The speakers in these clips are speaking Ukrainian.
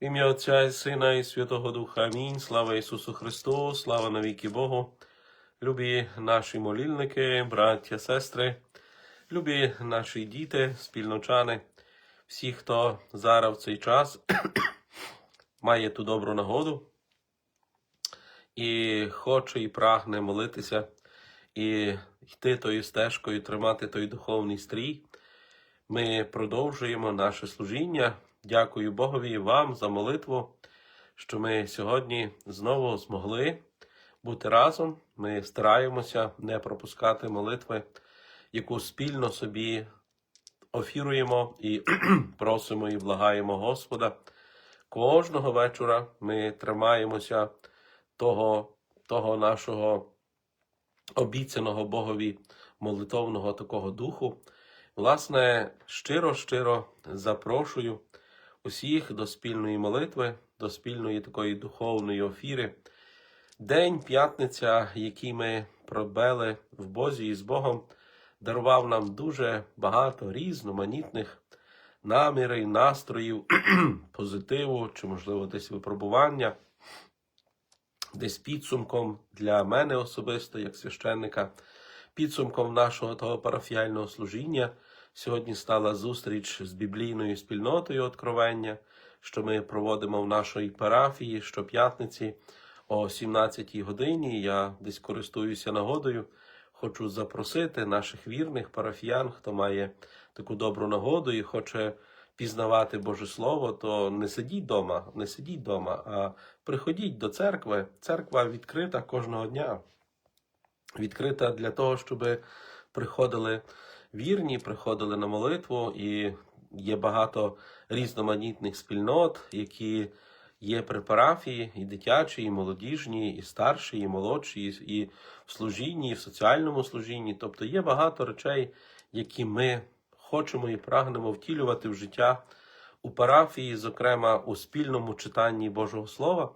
Ім'я Отця і Сина і Святого Духа. Амінь. Слава Ісусу Христу, слава навіки Богу. Любі наші молільники, браття, сестри, любі наші діти, спільночани, всі, хто зараз в цей час має ту добру нагоду і хоче і прагне молитися, і йти тою стежкою, тримати той духовний стрій. Ми продовжуємо наше служіння. Дякую Богові і вам за молитву, що ми сьогодні знову змогли бути разом. Ми стараємося не пропускати молитви, яку спільно собі офіруємо і просимо і благаємо Господа. Кожного вечора ми тримаємося того, того нашого обіцяного Богові молитовного такого духу. Власне, щиро-щиро запрошую усіх до спільної молитви, до спільної такої духовної офіри. День п'ятниця, який ми пробели в Бозі і з Богом, дарував нам дуже багато різноманітних намірів, настроїв, позитиву чи, можливо, десь випробування, десь підсумком для мене особисто, як священника, підсумком нашого того парафіального служіння. Сьогодні стала зустріч з біблійною спільнотою откровення, що ми проводимо в нашій парафії щоп'ятниці о 17 годині. Я десь користуюся нагодою. Хочу запросити наших вірних парафіян, хто має таку добру нагоду і хоче пізнавати Боже Слово, то не сидіть вдома, не сидіть вдома, а приходіть до церкви. Церква відкрита кожного дня. Відкрита для того, щоб приходили вірні, приходили на молитву, і є багато різноманітних спільнот, які є при парафії, і дитячі, і молодіжні, і старші, і молодші, і в служінні, і в соціальному служінні. Тобто є багато речей, які ми хочемо і прагнемо втілювати в життя у парафії, зокрема у спільному читанні Божого Слова.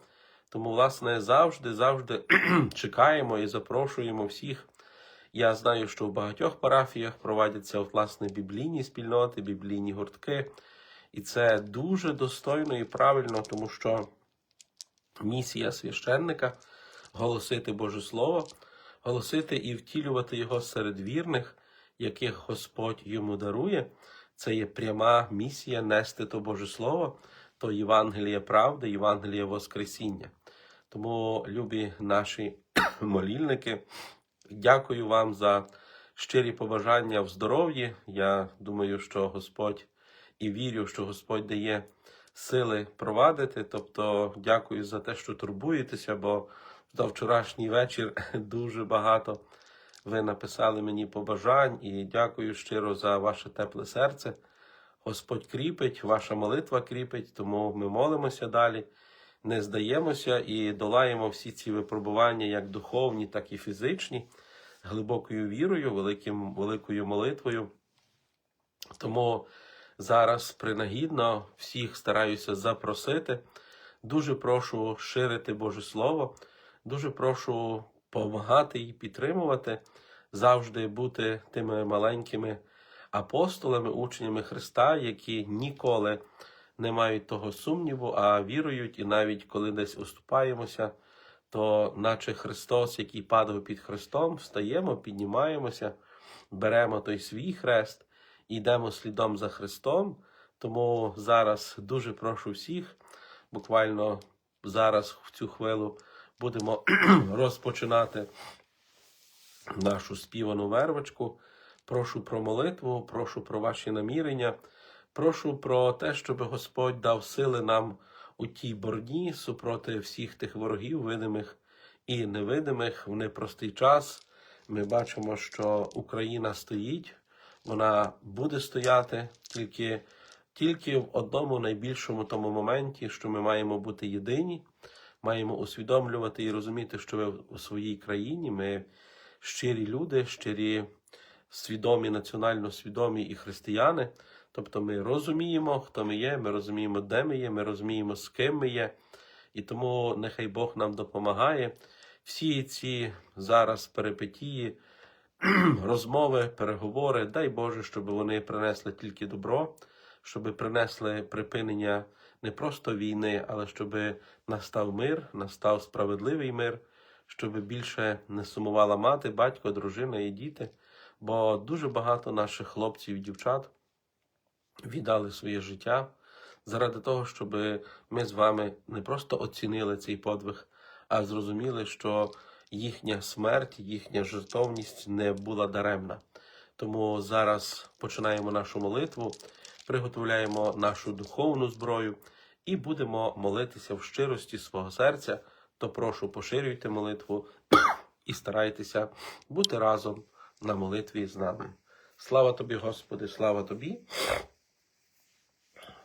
Тому, власне, завжди, завжди чекаємо і запрошуємо всіх. Я знаю, що в багатьох парафіях проводяться от, власне біблійні спільноти, біблійні гуртки. І це дуже достойно і правильно, тому що місія священника голосити Боже Слово, голосити і втілювати його серед вірних, яких Господь йому дарує. Це є пряма місія нести то Боже Слово, то Євангеліє правди, Євангеліє Воскресіння. Тому, любі наші молільники, дякую вам за щирі побажання в здоров'ї. Я думаю, що Господь і вірю, що Господь дає сили провадити. Тобто, дякую за те, що турбуєтеся, бо за вчорашній вечір дуже багато ви написали мені побажань і дякую щиро за ваше тепле серце. Господь кріпить, ваша молитва кріпить, тому ми молимося далі, не здаємося і долаємо всі ці випробування, як духовні, так і фізичні, глибокою вірою, великим, великою молитвою. Тому зараз принагідно всіх стараюся запросити. Дуже прошу ширити Боже Слово, дуже прошу допомагати і підтримувати, завжди бути тими маленькими апостолами, учнями Христа, які ніколи не мають того сумніву, а вірують, і навіть коли десь уступаємося, то наче Христос, який падав під Христом, встаємо, піднімаємося, беремо той свій хрест йдемо слідом за Христом. Тому зараз дуже прошу всіх, буквально зараз в цю хвилю будемо розпочинати нашу співану вервочку. Прошу про молитву, прошу про ваші намірення, прошу про те, щоб Господь дав сили нам у тій борні супроти всіх тих ворогів, видимих і невидимих в непростий час. Ми бачимо, що Україна стоїть, вона буде стояти тільки, тільки в одному найбільшому тому моменті, що ми маємо бути єдині, маємо усвідомлювати і розуміти, що ви у своїй країні. Ми щирі люди, щирі свідомі, національно свідомі і християни. Тобто ми розуміємо, хто ми є, ми розуміємо, де ми є, ми розуміємо, з ким ми є. І тому нехай Бог нам допомагає. Всі ці зараз перипетії, розмови, переговори, дай Боже, щоб вони принесли тільки добро, щоб принесли припинення не просто війни, але щоб настав мир, настав справедливий мир, щоб більше не сумувала мати, батько, дружина і діти. Бо дуже багато наших хлопців і дівчат віддали своє життя заради того, щоб ми з вами не просто оцінили цей подвиг, а зрозуміли, що їхня смерть, їхня жертовність не була даремна. Тому зараз починаємо нашу молитву, приготовляємо нашу духовну зброю і будемо молитися в щирості свого серця. То прошу поширюйте молитву і старайтеся бути разом на молитві з нами. Слава тобі, Господи, слава тобі.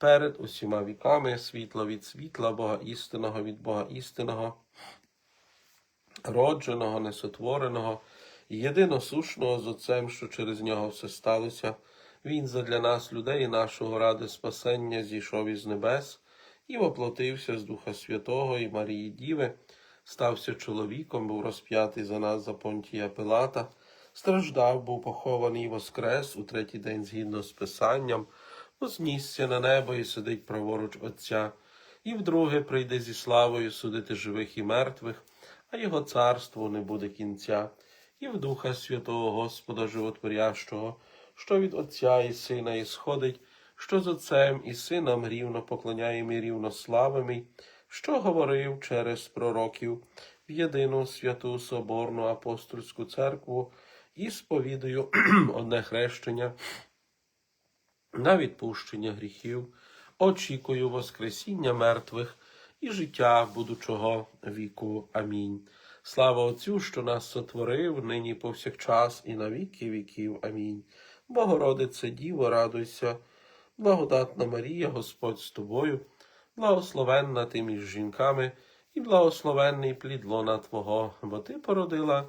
перед усіма віками, світло від світла, Бога істинного від Бога істинного родженого, несотвореного, єдиносушного з Отцем, що через нього все сталося. Він задля нас, людей нашого ради спасення, зійшов із небес і воплотився з Духа Святого і Марії Діви, стався чоловіком, був розп'ятий за нас за понтія Пилата, страждав, був похований і воскрес у третій день згідно з Писанням, вознісся на небо і сидить праворуч Отця, і вдруге прийде зі славою судити живих і мертвих а його царству не буде кінця, і в Духа Святого Господа Животворящого, що від Отця і Сина ісходить, що з Отцем і Сином рівно поклоняємо і рівно славимо, що говорив через пророків в єдину святу Соборну апостольську церкву і сповідую одне хрещення на відпущення гріхів, очікую Воскресіння мертвих і життя будучого віку. Амінь. Слава Отцю, що нас сотворив, нині повсякчас, і на віки віків. Амінь. Богородице Діво, радуйся, благодатна Марія, Господь з тобою, благословенна ти між жінками, і благословенний плід лона Твого, бо Ти породила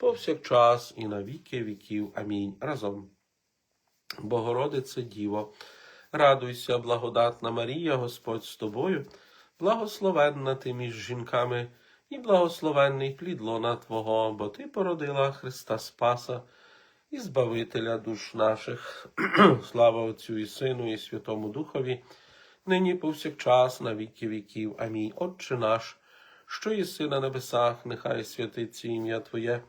повсякчас, і на віки віків. Амінь. Разом. Богородице Діво, радуйся, благодатна Марія, Господь з тобою. Благословенна ти між жінками, і благословенний плід лона Твого, бо Ти породила Христа Спаса і Збавителя душ наших. Слава Отцю і Сину, і Святому Духові, нині повсякчас, на віки віків. Амінь. Отче наш, що єси на небесах, нехай святиться ім'я Твоє,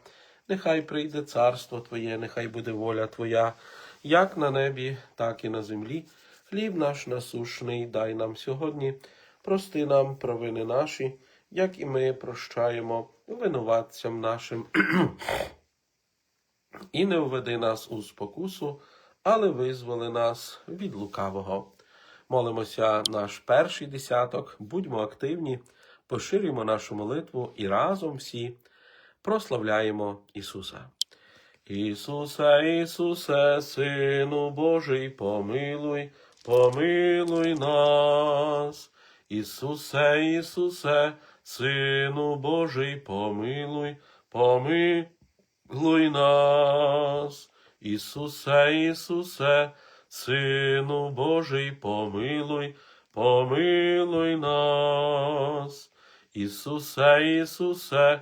нехай прийде царство Твоє, нехай буде воля Твоя, як на небі, так і на землі. Хліб наш насушний, дай нам сьогодні. Прости нам провини наші, як і ми прощаємо винуватцям нашим. І не введи нас у спокусу, але визволи нас від лукавого. Молимося наш перший десяток, будьмо активні, поширюємо нашу молитву і разом всі прославляємо Ісуса. Ісусе, Ісусе, Сину Божий, помилуй, помилуй нас. Ісусе, Ісусе, Сину Божий, помилуй, помилуй нас. Ісусе, Ісусе, Сину Божий, помилуй, помилуй нас. Ісусе, Ісусе,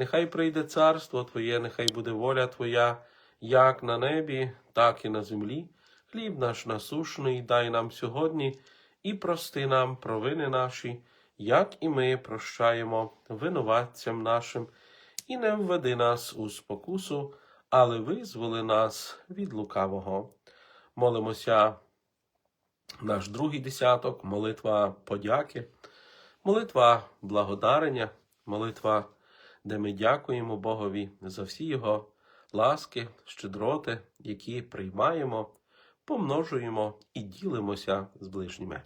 нехай прийде царство Твоє, нехай буде воля Твоя, як на небі, так і на землі. Хліб наш насушний дай нам сьогодні і прости нам провини наші, як і ми прощаємо винуватцям нашим, і не введи нас у спокусу, але визволи нас від лукавого. Молимося наш другий десяток, молитва подяки, молитва благодарення, молитва, де ми дякуємо Богові за всі Його ласки, щедроти, які приймаємо, помножуємо і ділимося з ближніми.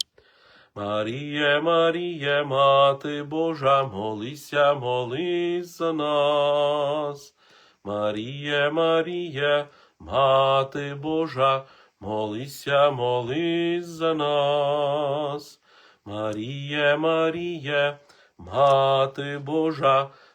Маріє, Маріє, Мати Божа, молися, молись за нас. Маріє, Маріє, Мати Божа, молися, молись за нас. Маріє, Маріє, Мати Божа,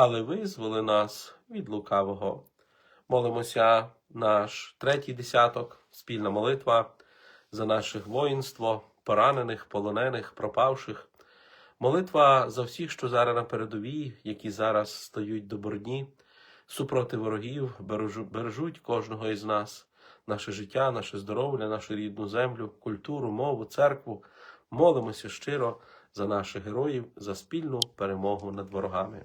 але визволи нас від лукавого. Молимося наш третій десяток, спільна молитва за наших воїнство, поранених, полонених, пропавших. Молитва за всіх, що зараз на передовій, які зараз стають до борні, супроти ворогів, бережуть кожного із нас, наше життя, наше здоров'я, нашу рідну землю, культуру, мову, церкву. Молимося щиро за наших героїв, за спільну перемогу над ворогами.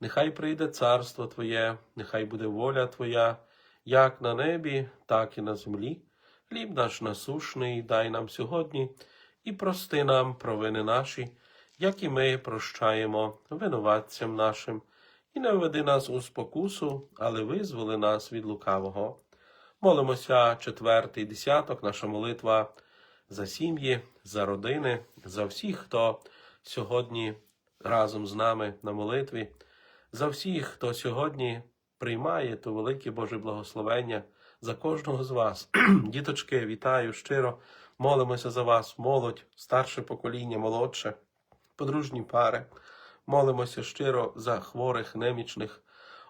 нехай прийде царство Твоє, нехай буде воля Твоя, як на небі, так і на землі. Хліб наш насушний дай нам сьогодні, і прости нам провини наші, як і ми прощаємо винуватцям нашим, і не введи нас у спокусу, але визволи нас від лукавого. Молимося четвертий десяток, наша молитва за сім'ї, за родини, за всіх, хто сьогодні разом з нами на молитві, за всіх, хто сьогодні приймає то велике Боже благословення за кожного з вас. Діточки, вітаю щиро, молимося за вас, молодь, старше покоління, молодше, подружні пари. Молимося щиро за хворих, немічних,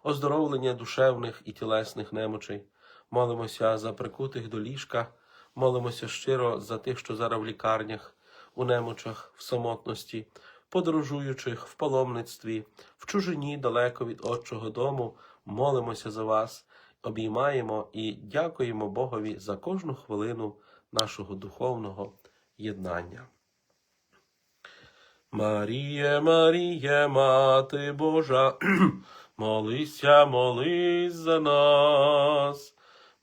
оздоровлення душевних і тілесних немочей. Молимося за прикутих до ліжка, молимося щиро за тих, що зараз в лікарнях, у немочах, в самотності, подорожуючих, в паломництві, в чужині далеко від Отчого дому. Молимося за вас, обіймаємо і дякуємо Богові за кожну хвилину нашого духовного єднання. Маріє, Маріє, Мати Божа, молися, молись за нас.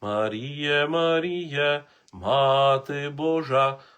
Маріє, Маріє, Мати Божа,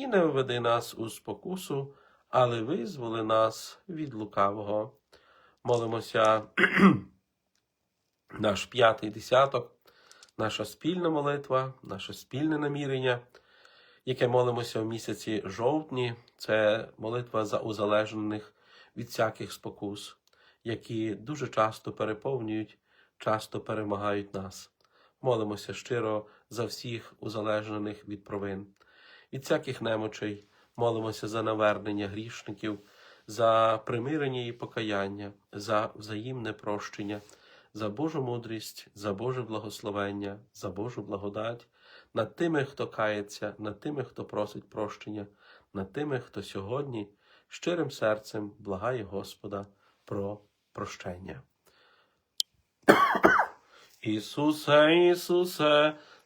і не введи нас у спокусу, але визволи нас від лукавого. Молимося наш п'ятий десяток, наша спільна молитва, наше спільне намірення, яке молимося в місяці жовтні, це молитва за узалежнених від всяких спокус. які дуже часто переповнюють, часто перемагають нас. Молимося щиро за всіх узалежнених від провин, від всяких немочей, молимося за навернення грішників, за примирення і покаяння, за взаємне прощення, за Божу мудрість, за Боже благословення, за Божу благодать над тими, хто кається, над тими, хто просить прощення, над тими, хто сьогодні щирим серцем благає Господа про прощення. Ісусе, Ісусе,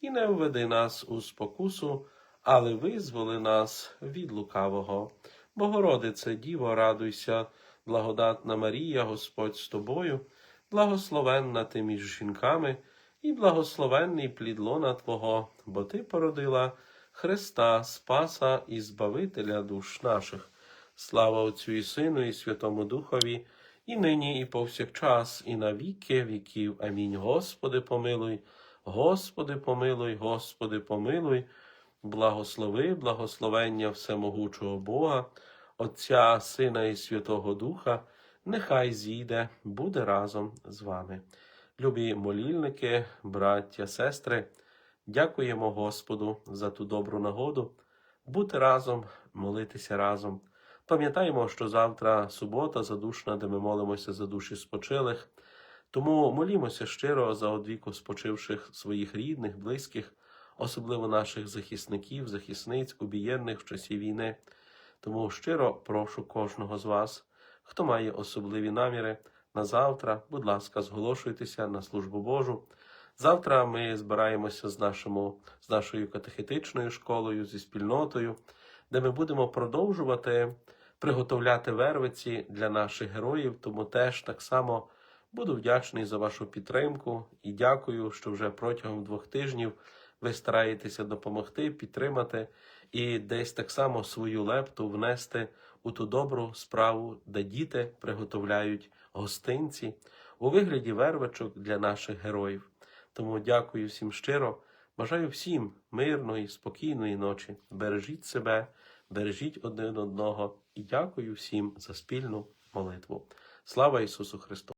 і не введи нас у спокусу, але визволи нас від лукавого. Богородице, Діво, радуйся, благодатна Марія, Господь з тобою, благословенна ти між жінками, і благословенний плід лона Твого, бо Ти породила Христа, Спаса і Збавителя душ наших. Слава Отцю і Сину, і Святому Духові, і нині, і повсякчас, і на віки віків. Амінь. Господи, помилуй, Господи, помилуй, Господи, помилуй, благослови, благословення всемогучого Бога, Отця, Сина і Святого Духа, нехай зійде, буде разом з вами. Любі молільники, браття, сестри, дякуємо Господу за ту добру нагоду бути разом, молитися разом. Пам'ятаємо, що завтра субота задушна, де ми молимося за душі спочилих. Тому молімося щиро за одвіку спочивших своїх рідних, близьких, особливо наших захисників, захисниць, убієнних в часі війни. Тому щиро прошу кожного з вас, хто має особливі наміри на завтра, будь ласка, зголошуйтеся на службу Божу. Завтра ми збираємося з, нашому, з нашою катехетичною школою, зі спільнотою, де ми будемо продовжувати приготовляти вервиці для наших героїв. Тому теж так само буду вдячний за вашу підтримку і дякую, що вже протягом двох тижнів ви стараєтеся допомогти, підтримати і десь так само свою лепту внести у ту добру справу, де діти приготовляють гостинці у вигляді вервичок для наших героїв. Тому дякую всім щиро. Бажаю всім мирної, спокійної ночі. Бережіть себе, бережіть один одного і дякую всім за спільну молитву. Слава Ісусу Христу!